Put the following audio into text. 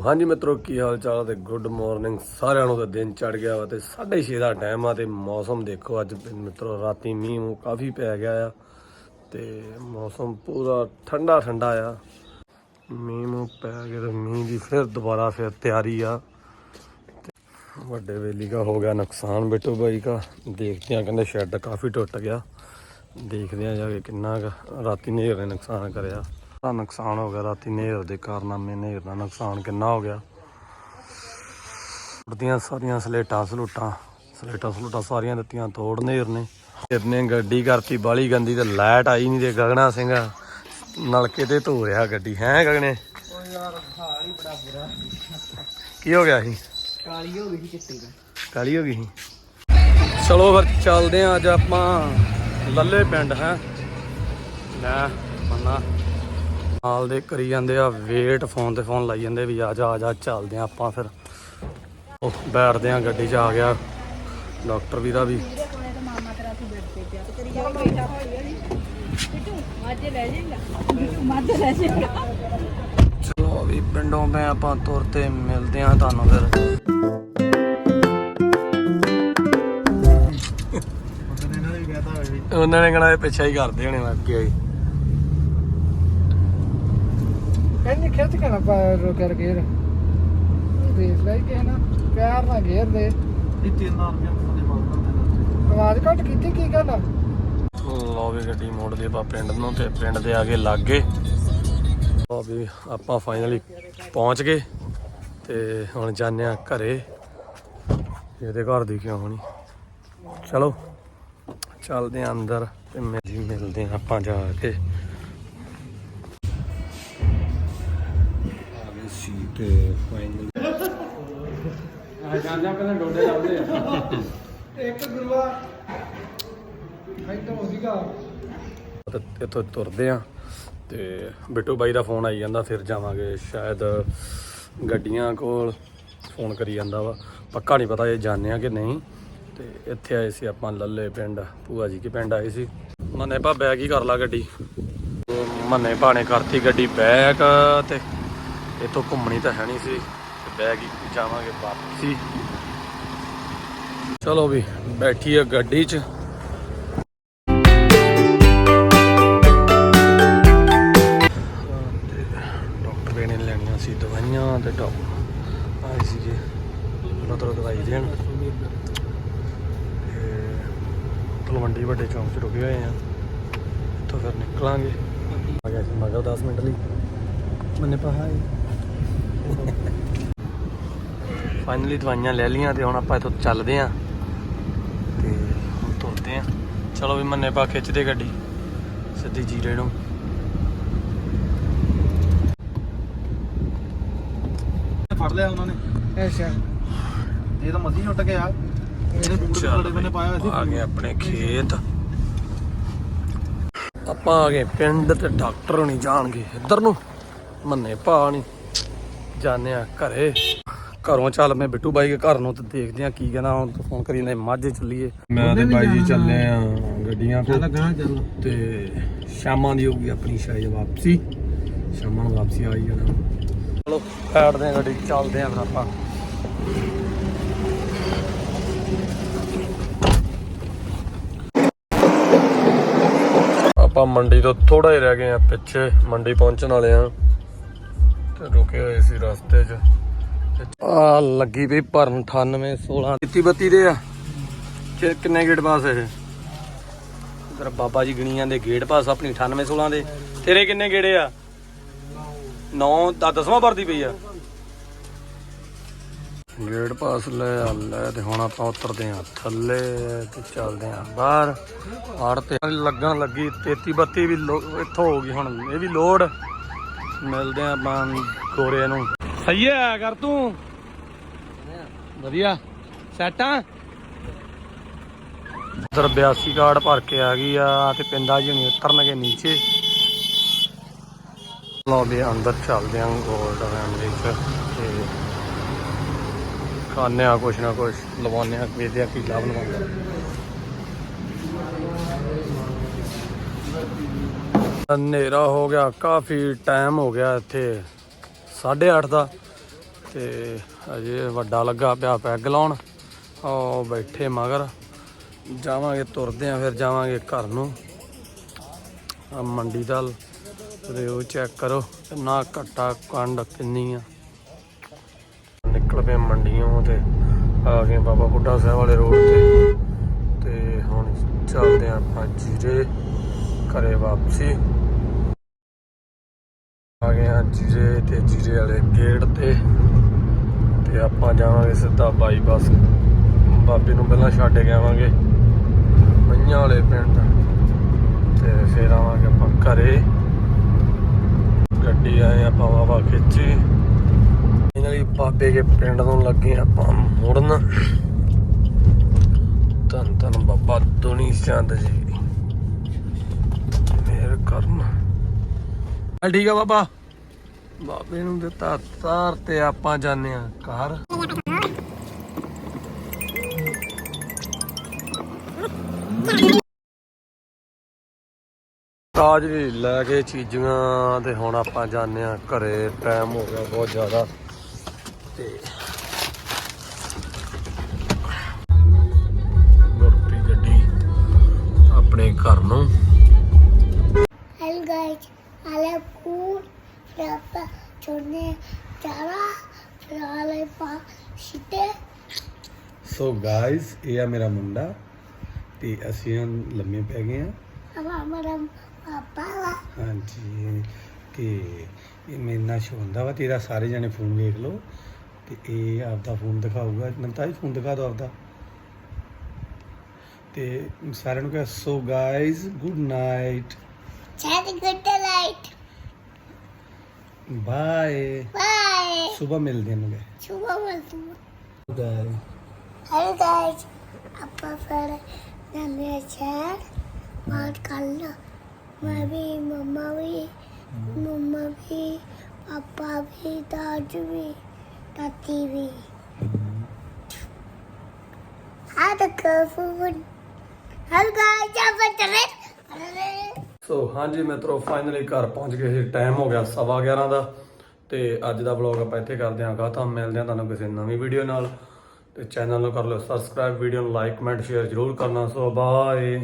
ਹਾਂਜੀ ਮਿੱਤਰੋ, ਕੀ ਹਾਲ ਚਾਲ ਤੇ ਗੁੱਡ ਮਾਰਨਿੰਗ ਸਾਰਿਆਂ ਨੂੰ ਤਾਂ ਦਿਨ ਚੜ ਗਿਆ ਵਾ ਤੇ 6:30 ਦਾ ਟਾਈਮ ਆ ਤੇ ਮੌਸਮ ਦੇਖੋ ਅੱਜ। ਮਿੱਤਰੋ, ਰਾਤੀ ਮੀਂਹ ਮੂੰਹ ਕਾਫੀ ਪੈ ਗਿਆ ਆ ਤੇ ਮੌਸਮ ਪੂਰਾ ਠੰਡਾ ਠੰਡਾ ਆ। ਮੀਂਹ ਮੂੰਹ ਪੈ ਗਿਆ ਤੇ ਮੀਂਹ ਦੀ ਫਿਰ ਦੁਬਾਰਾ ਫਿਰ ਤਿਆਰੀ ਆ। ਤੇ ਵੱਡੇ ਵੇਲੀ ਦਾ ਹੋ ਗਿਆ ਨੁਕਸਾਨ ਬਿੱਟੂ ਬਾਈ ਦਾ। ਦੇਖਦੇ ਆ, ਕਹਿੰਦੇ ਸ਼ੈੱਡ ਕਾਫੀ ਟੁੱਟ ਗਿਆ। ਦੇਖਦੇ ਆ ਜਾ ਕੇ ਕਿੰਨਾ ਕੁ ਰਾਤੀ ਨੇ ਨੁਕਸਾਨ ਕਰਿਆ। ਦਾ ਨੁਕਸਾਨ ਹੋ ਗਿਆ ਰਾਤੀ ਨੇਰ ਦੇ ਕਾਰਨਾਮੇ ਨੇਰ ਦਾ ਨੁਕਸਾਨ ਕਿੰਨਾ ਹੋ ਗਿਆ। ਉੜਦੀਆਂ ਸਾਰੀਆਂ ਸਲੇਟਾਂ ਸਲੂਟਾਂ ਸਲੇਟਾਂ ਸਲੂਟਾਂ ਸਾਰੀਆਂ ਦਿੱਤੀਆਂ ਤੋੜ ਨੇਰ ਨੇ। ਇਹਨੇ ਗੱਡੀ ਕਰਤੀ ਬਾਲੀ ਗੰਦੀ ਤੇ ਲਾਈਟ ਆਈ ਨਹੀਂ ਤੇ ਗਗਨਾ ਸਿੰਘ ਨਲਕੇ ਤੇ ਧੋ ਰਿਹਾ ਗੱਡੀ। ਹੈ ਗਗਨੇ? ਉਹ ਯਾਰ ਹਾਲ ਹੀ ਬੜਾ ਬੁਰਾ। ਕੀ ਹੋ ਗਿਆ ਸੀ? ਕਾਲੀ ਹੋ ਗਈ ਚਿੱਟੀ ਦਾ ਕਾਲੀ ਹੋ ਗਈ ਸੀ? ਚਲੋ ਫਿਰ ਚੱਲਦੇ ਆਂ ਅੱਜ ਆਪਾਂ। ਲੱਲੇ ਪਿੰਡ ਹੈ? ਲੈ ਮੰਨਾ। ਨਾਲ ਦੇ ਕਰੀ ਜਾਂਦੇ ਆ ਵੇਟ ਫੋਨ ਤੇ ਫੋਨ ਲਾਈ ਜਾਂਦੇ ਵੀ ਆ ਜਾ ਆ ਜਾ ਚੱਲਦੇ ਆ ਆਪਾਂ ਫਿਰ। ਉਹ ਬੈਠਦੇ ਆ ਗੱਡੀ 'ਚ ਆ ਗਿਆ ਡਾਕਟਰ ਵੀ ਦਾ ਵੀ। ਚਲੋ ਵੀ ਪਿੰਡੋਂ ਮੈਂ ਆਪਾਂ ਤੁਰ ਤੇ ਮਿਲਦੇ ਆ ਤੁਹਾਨੂੰ ਫਿਰ। ਉਹਨੇ ਨੇ ਕਹਣਾ ਪਿੱਛੇ ਹੀ ਕਰਦੇ ਹੋਣੇ ਅੱਗੇ ਹੀ ਕਹਿੰਦੇ ਖਿੱਚ ਕੇ ਨਾ ਪਾ ਰੋ ਕਰ ਗੇਰ ਦੇਖ ਲੈ ਕਿ ਨਾ ਪਿਆਰ ਨਾਲ ਗੇਰ ਦੇ। ਇਹ 3000 ਰੁਪਏ ਦੇ ਬਾਅਦ ਆਵਾਜ਼ ਘੱਟ ਕੀਤੀ ਕੀ ਗੱਲ ਆ? ਲੋ ਵੀ ਗੱਡੀ ਮੋੜ ਲਈ ਆਪਾਂ ਪਿੰਡ ਨੂੰ ਤੇ ਪਿੰਡ ਦੇ ਆ ਕੇ ਲੱਗ ਗਏ। ਲਓ ਵੀ ਆਪਾਂ ਫਾਈਨਲੀ ਪਹੁੰਚ ਗਏ ਤੇ ਹੁਣ ਜਾਂਦੇ ਆ ਘਰੇ। ਇਹਦੇ ਘਰ ਦੀ ਕਿਉਂ ਹੋਣੀ ਚਲੋ ਚੱਲਦੇ ਆ ਅੰਦਰ ਤੇ ਮਿਲ ਮਿਲਦੇ ਆ ਆਪਾਂ ਜਾ ਕੇ। ਤੇ ਫਾਈਨਲੀ ਆ ਜਾਂਦੇ ਪਹਿਲਾਂ ਡੋਡੇ ਲਾਉਂਦੇ ਆ। ਇੱਕ ਗੁਰੂਆ ਇੱਥੋਂ ਸੀਗਾ। ਤੇ ਇੱਥੋਂ ਤੁਰਦੇ ਆ ਤੇ ਬਿੱਟੂ ਬਾਈ ਦਾ ਫੋਨ ਆਈ ਜਾਂਦਾ ਫਿਰ ਜਾਵਾਂਗੇ ਸ਼ਾਇਦ ਗੱਡੀਆਂ ਕੋਲ। ਫੋਨ ਕਰੀ ਜਾਂਦਾ ਵਾ। ਪੱਕਾ ਨਹੀਂ ਪਤਾ ਇਹ ਜਾਣਦੇ ਆ ਕਿ ਨਹੀਂ। ਤੇ ਇੱਥੇ ਆਏ ਸੀ ਆਪਾਂ ਲੱਲੇ ਪਿੰਡ ਭੂਆ ਜੀ ਕੇ ਪਿੰਡ ਆਏ ਸੀ। ਮੰਨੇ ਭਾ ਬੈਗ ਹੀ ਕਰ ਲਾ ਗੱਡੀ? ਮੰਨੇ ਭਾਣੇ ਕਰਤੀ ਗੱਡੀ ਬੈਗ ਤੇ ਇੱਥੋਂ ਘੁੰਮਣੀ ਤਾਂ ਹੈ ਨਹੀਂ ਸੀ, ਤੇ ਬੈਗ ਹੀ ਜਾਵਾਂਗੇ ਵਾਪਸੀ। ਚਲੋ ਵੀ, ਬੈਠੀ ਆ ਗੱਡੀ 'ਚ। ਡਾਕਟਰ ਨੇ ਲੈਣੀਆਂ ਸੀ ਦਵਾਈਆਂ ਤੇ ਡਾਕਟਰ ਆਏ ਸੀਗੇ। ਉਹਨਾਂ ਤੋਂ ਦਵਾਈ ਦੇਣ। ਤੇ ਤਲਵੰਡੀ ਵੱਡੇ ਚੌਂਕ 'ਚ ਰੁਕੇ ਹੋਏ ਆ। ਇੱਥੋਂ ਫਿਰ ਨਿਕਲਾਂਗੇ। ਆ ਗਿਆ ਸੀ ਮਗਰ 10 ਮਿੰਟ ਲਈ। ਮੈਨੇ ਪਹਾਈ ਫਾਈਨਲੀ ਦਵਾਈਆਂ ਲੈ ਲਈਆਂ ਤੇ ਹੁਣ ਆਪਾਂ ਇੱਥੋਂ ਚੱਲਦੇ ਆਂ ਤੇ ਹੁਣ ਤੁਰਦੇ ਆਂ। ਚਲੋ ਵੀ ਮੰਨੇ ਪਾ ਖਿੱਚਦੇ ਗੱਡੀ ਸਿੱਧੀ ਜੀਰੇ ਨੂੰ। ਫੜ ਲਿਆ ਉਹਨਾਂ ਨੇ। ਅੱਛਾ। ਇਹ ਤਾਂ ਮੱਦੀ ਛੁੱਟ ਗਿਆ ਇਹਨੇ ਬੂਟ ਬੜੇ ਬੰਨੇ ਪਾਇਆ ਹੋਇਆ ਆ ਸੀ ਗਏ ਆਪਣੇ ਖੇਤ। ਆਪਾਂ ਆ ਗਏ ਪਿੰਡ ਤੇ ਡਾਕਟਰ ਹੋਣੀ ਜਾਣਗੇ। ਇੱਧਰ ਨੂੰ। ਮੰਨੇ ਭਾ ਨਹੀਂ ਜਾਣੇ ਆ ਘਰੇ। ਘਰੋਂ ਚੱਲ ਮੈਂ ਬਿੱਟੂ ਬਾਈ ਦੇ ਘਰ ਨੂੰ ਤੇ ਦੇਖਦੇ ਆ ਕੀ ਕਹਿੰਦਾ ਹੁਣ ਫੋਨ ਕਰੀ ਜਾਂਦੇ ਮਾਝੇ ਚੱਲੀਏ। ਮੈਂ ਤੇ ਬਾਈ ਜੀ ਚੱਲੇ ਆ ਗੱਡੀਆਂ ਚੱਲ ਤੇ ਸ਼ਾਮਾਂ ਦੀ ਹੋਊਗੀ ਆਪਣੀ ਸ਼ਾਇਦ ਵਾਪਸੀ। ਸ਼ਾਮਾਂ ਨੂੰ ਵਾਪਸੀ ਆਈ ਜਾਣਾ। ਚਲੋ ਬੈਠਦੇ ਆ ਗੱਡੀ ਚੱਲਦੇ ਆ ਫਿਰ ਆਪਾਂ। ਆਪਾਂ ਮੰਡੀ ਤੋਂ ਥੋੜਾ ਹੀ ਰਹਿ ਗਏ ਆ ਪਿੱਛੇ ਮੰਡੀ ਪਹੁੰਚਣ ਵਾਲੇ ਆ ਤੇ ਰੁਕੇ ਹੋਏ ਸੀ ਰਸਤੇ 'ਚ। ਆ ਲੱਗੀ ਪਈ ਭਰਨ 98 16 32 32 ਦੇ ਆ। ਕਿ- ਕਿੰਨੇ ਗੇਟ ਪਾਸ ਇਹ? ਇਧਰ ਬਾਬਾ ਜੀ ਗਣੀਆਂ ਦੇ ਗੇਟ ਪਾਸ ਆਪਣੀ 98 16 ਦੇ। ਤੇਰੇ ਕਿੰਨੇ ਗੇੜੇ ਆ? 9 ਦਾ 10ਵਾਂ ਭਰਦੀ ਪਈ ਆ। ਗੇਟ ਪਾਸ ਲੈ ਆ, ਲੈ ਤੇ ਹੁਣ ਆਪਾਂ ਉਤਰਦੇ ਆ ਥੱਲੇ ਤੇ ਚੱਲਦੇ ਆ ਬਾਹਰ। ਆੜ ਤੇ ਲੱਗਣ ਲੱਗੀ 33 32 ਵੀ ਇੱਥੋਂ ਹੋ ਗਈ ਹੁਣ, ਇਹ ਵੀ ਲੋਡ ਮਿਲਦੇ ਆ ਆਪਾਂ ਗੋਰੇ ਨੂੰ। ਸਹੀ ਹੈ, ਕਰ ਤੂੰ। ਵਧੀਆ। ਸੈਟ ਉਧਰ 82 ਕਾਰਡ ਭਰ ਕੇ ਆ ਗਈ ਆ ਤੇ ਪਿੰਡਾ ਜੀ ਨਹੀਂ ਉਤਰਨਗੇ ਨੀਚੇ। ਲਓ ਵੀ ਅੰਦਰ ਚੱਲਦੇ ਆਂ ਗੋਲਡ ਫੈਮਿਲੀ ਚ ਤੇ ਖਾਣੇ ਆ ਕੁਛ ਨਾ ਕੁਛ ਲਵਾਉਣੇ ਆ ਵੇਖਦੇ ਆ ਕੀ ਲਾਭ ਲਵਾਉਂਦਾ ਹਨੇਰਾ ਹੋ ਗਿਆ, ਕਾਫੀ ਟਾਈਮ ਹੋ ਗਿਆ ਇੱਥੇ। 8:30 ਦਾ ਤੇ ਅਜੇ ਵੱਡਾ ਲੱਗਾ ਪਿਆ ਪੈਗ ਲਾਉਣ। ਉਹ ਬੈਠੇ ਮਗਰ। ਜਾਵਾਂਗੇ ਤੁਰਦੇ ਆ, ਫਿਰ ਜਾਵਾਂਗੇ ਘਰ ਨੂੰ। ਆ ਮੰਡੀ ਦਾ ਰਿਓ ਚੈੱਕ ਕਰੋ ਕਿੰਨਾ ਘੱਟਾ ਕੰਡ ਕਿੰਨੀ ਆ। ਨਿਕਲ ਪਏ ਮੰਡੀਆਂ ਤੇ ਆ ਗਏ ਬਾਬਾ ਬੁੱਢਾ ਸਾਹਿਬ ਵਾਲੇ ਰੋਡ ਤੇ। ਤੇ ਹੁਣ ਚੱਲਦੇ ਆ ਆਪਾਂ ਜੀਰੇ ਘਰੇ ਵਾਪਸੀ। ਆ ਗਏ ਆ ਜੀਰੇ ਤੇ ਜੀਰੇ ਵਾਲੇ ਗੇਟ ਤੇ। ਤੇ ਆਪਾਂ ਜਾਵਾਂਗੇ ਸਿੱਧਾ ਬਾਈਪਾਸ ਬਾਬੇ ਨੂੰ ਪਹਿਲਾਂ ਛੱਡ ਕੇ ਆਵਾਂਗੇ। ਮਈਆਂ ਵਾਲੇ ਪਿੰਡ। ਤੇ ਫਿਰ ਆਵਾਂਗੇ ਆਪਾਂ ਘਰੇ। ਗੱਡੀ ਆਏ ਆਪਾਂ ਵਾਵਾ ਖਿੱਚੀ। ਇਹਨਾਂ ਲਈ ਬਾਬੇ ਕੇ ਪਿੰਡ ਤੋਂ ਲੱਗੇ ਆਪਾਂ ਮੁੜਨ। ਧੰਨ ਧੰਨ ਬਾਬਾ ਦੁਨੀ ਚੰਦ ਜੀ। ਮੇਰ ਕਰਨ। ਠੀਕ ਆ ਬਾਬਾ। ਬਾਬੇ ਨੂੰ ਦਿੱਤਾ ਤਾਰ ਤੇ ਆਪਾਂ ਜਾਂਦੇ ਆ ਘਰ। ਤਾਜ ਵੀ ਲੈ ਕੇ ਚੀਜ਼ਾਂ ਤੇ ਹੁਣ ਆਪਾਂ ਜਾਂਦੇ ਆ ਘਰੇ ਟਾਈਮ ਹੋ ਗਿਆ ਬਹੁਤ ਜ਼ਿਆਦਾ। ਤੇ ਮੁਰਤੀ ਗੱਡੀ ਆਪਣੇ ਘਰ ਨੂੰ। ਸੋ ਗਾਇਸ ਇਹ ਆ ਮੇਰਾ ਮੁੰਡਾ ਤੇ ਅਸੀਂ ਹੁਣ ਲੰਮੇ ਪੈ ਗਏ ਆ। ama maram papa, ਹਾਂਜੀ ਤੇ ਇਹ ਮੇਰੇ ਨਾਲ ਸ਼ੋਂਦਾ ਵਾ ਤੇਰਾ ਸਾਰੇ ਜਣੇ ਫੋਨ ਵੇਖ ਲਓ। ਤੇ ਇਹ ਆਪਦਾ ਫੋਨ ਦਿਖਾਊਗਾ। ਨੰਤਾ ਹੀ ਫੋਨ ਦਿਖਾ ਦਿਓ ਆਪਦਾ। ਤੇ ਸਾਰਿਆਂ ਨੂੰ ਕਹੋ so guys good night chat good light, bye bye ਸਵੇਰ ਮਿਲਦੇ ਹਾਂ ਗੇ ਸੁਬਾ ਬਲਦੂ ਗਾਇ ਹੈਲੋ ਗਾਇਸ ਆਪਾਂ ਫਿਰ ਨਵੇਂ ਸ਼ਹਿਰ ਬਾਤ ਕੱਲ ਮੈਂ ਵੀ ਮੰਮਾ ਵੀ ਮੰਮਾ ਵੀ ਪਾਪਾ ਵੀ ਦਾਦੂ ਵੀ ਦਾਦੀ ਵੀ ਆ ਤਾਂ ਕਫੂਨ ਹੈਲੋ ਗਾਇਸ ਆਪਾਂ ਚੱਲੇ ਸੋ ਹਾਂਜੀ ਮਿੱਤਰੋ ਫਾਈਨਲੀ ਘਰ ਪਹੁੰਚ ਗਏ ਟਾਈਮ ਹੋ ਗਿਆ ਸਵਾ 11 ਦਾ। ਤੇ ਅੱਜ ਦਾ ਵਲੌਗ ਆਪਾਂ ਇੱਥੇ ਕਰਦੇ ਹਾਂ ਤਾਂ ਮਿਲਦੇ ਹਾਂ ਤੁਹਾਨੂੰ ਕਿਸੇ ਨਵੀਂ ਵੀਡੀਓ ਨਾਲ। ਤੇ ਚੈਨਲ ਨੂੰ ਕਰ ਲਓ ਸਬਸਕ੍ਰਾਈਬ ਵੀਡੀਓ ਨੂੰ ਲਾਈਕ ਕਮੈਂਟ ਸ਼ੇਅਰ ਜ਼ਰੂਰ ਕਰਨਾ। So bye